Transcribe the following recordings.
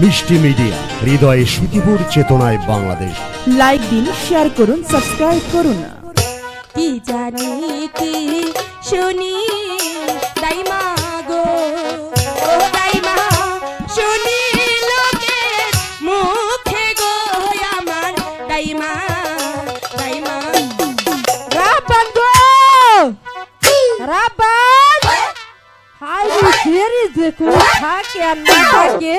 মিষ্টি মিডিয়া হৃদয়ে সুখীপুর চেতনায় বাংলাদেশ। লাইক দিন শেয়ার করুন সাবস্ক্রাইব করুন। কি জানি কি শুনি? দাইমা গো ও দাইমা শুনি লোকের মুখে গো আমার। দাইমা দাইমা। রাবান গো! রাবান হাই রে ফেরি দেখো থাকে আর না থাকে।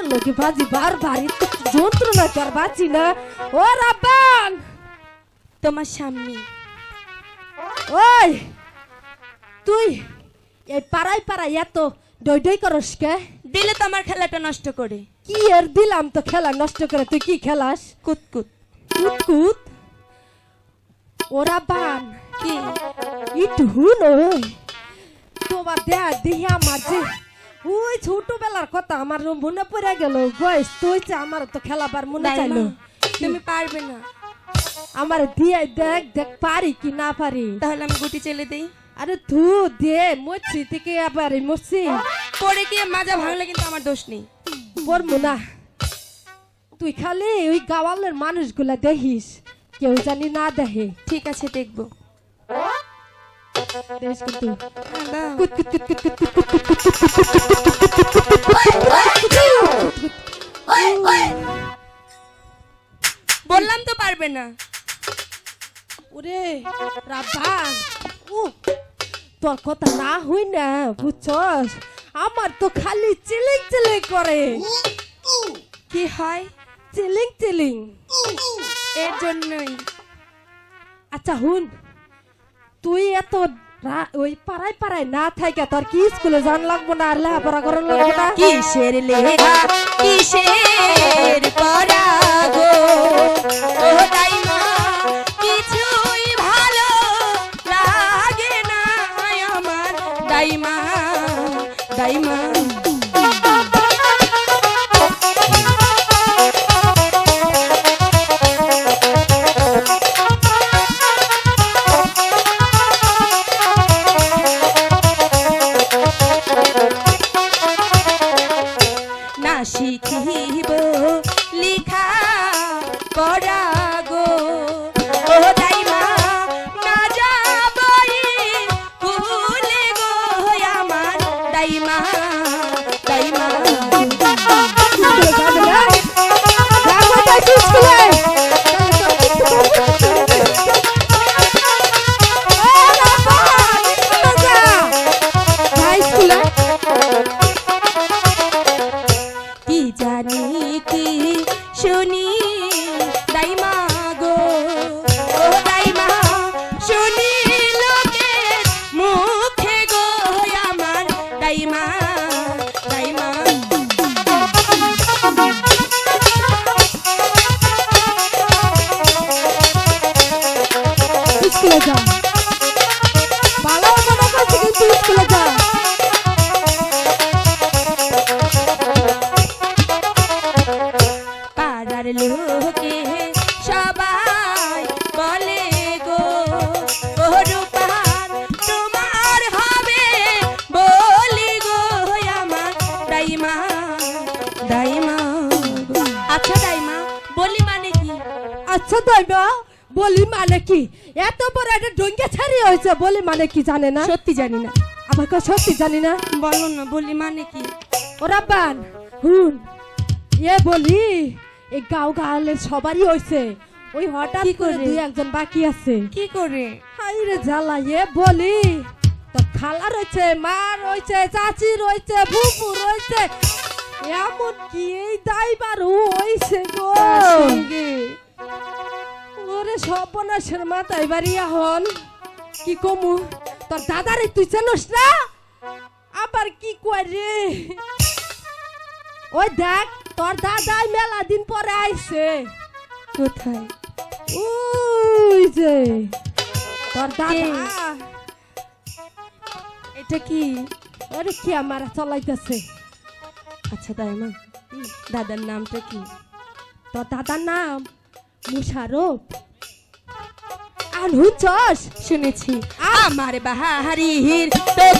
কি লোকে বাজি বার বাড়ি যন্ত্রণা কর বাঁচি না। ও রাবান তোমার সামনে ওই তুই এই পাড়ায় পাড়ায় এত ডই ডই করস কে? দিলে তো আমার খেলাটা নষ্ট করে। কি এর দিলাম তো খেলা নষ্ট করে? তুই কি খেলাস? কুতকুত। কুতকুত? ওরা বান কি? একটু হুন ওই। তোমার দেয়া দেহি আমার যে ওই ছোটবেলার কথা আমার মনে পড়ে গেল। বয়স তুইছে আমার তো খেলাবার মনে চাইলো। তুমি পারবে না। আমার দিয়ে দেখ দেখ পারি কি না পারি। তাহলে আমি গুটি চেলে দেই। আরে তু দে মরছি থেকে আবার মরছি। পরে গিয়ে মাজা ভাঙলে কিন্তু আমার দোষ নেই। পড়ব না। তুই খালি ওই গাওয়ালের মানুষগুলা দেখিস কেউ জানি না দেখে। ঠিক আছে দেখব। বললাম তো পারবে না। ওরে তোর কথা না হই না, বুঝছস? আমার তো খালি চিলিং চিলিং করে। কি হয়? Chilling chilling. এর জন্যই। আচ্ছা হুন। তুই এত ওই পাড়ায় পাড়ায় না থাকে তোর কি স্কুলে জান লাগবো না আর লেখাপড়া করার লাগবো না? কিসের লেখা, কিসের পড়া গো? দাইমা, কিছুই ভালো লাগে না আমার দাইমা দাইমা। por দাইমা। আচ্ছা দাইমা বলি মানে কি? আচ্ছা দইবা বলি মানে কি? এত বড় একটা ডঙ্গে ছাড়ি হয়েছে বলি মানে কি জানে না? সত্যি জানি না। আমাকে সত্যি জানি না? বলো না বলি মানে কি? ওরা বান হুন। এ বলি এই গাঁও গাঁলের সবারই হয়েছে। ওই হঠাৎ করে? দুই একজন বাকি আছে। কি করে? হাই রে জ্বালা এ বলি তোর খালা রয়েছে মা রয়েছে চাচি রয়েছে ফুফু রয়েছে এমন কি এই দাইবার হয়েছে গো? ওরে সর্বনাশের মাথায় বাড়ি এখন কি কমু? তোর দাদারে তুই জানোস না? আবার কি কয় রে? ওই দেখ তোর দাদাই মেলা দিন পরে আইছে। কোথায়? ওই যে তোর দাদা। এটা কি? ওরে কি আমার চলাইতেছে? আচ্ছা তাই মা দাদার নামটা কি? তো দাদার নাম মুশারফ। আর হুচস শুনেছি আমার বাহারির তো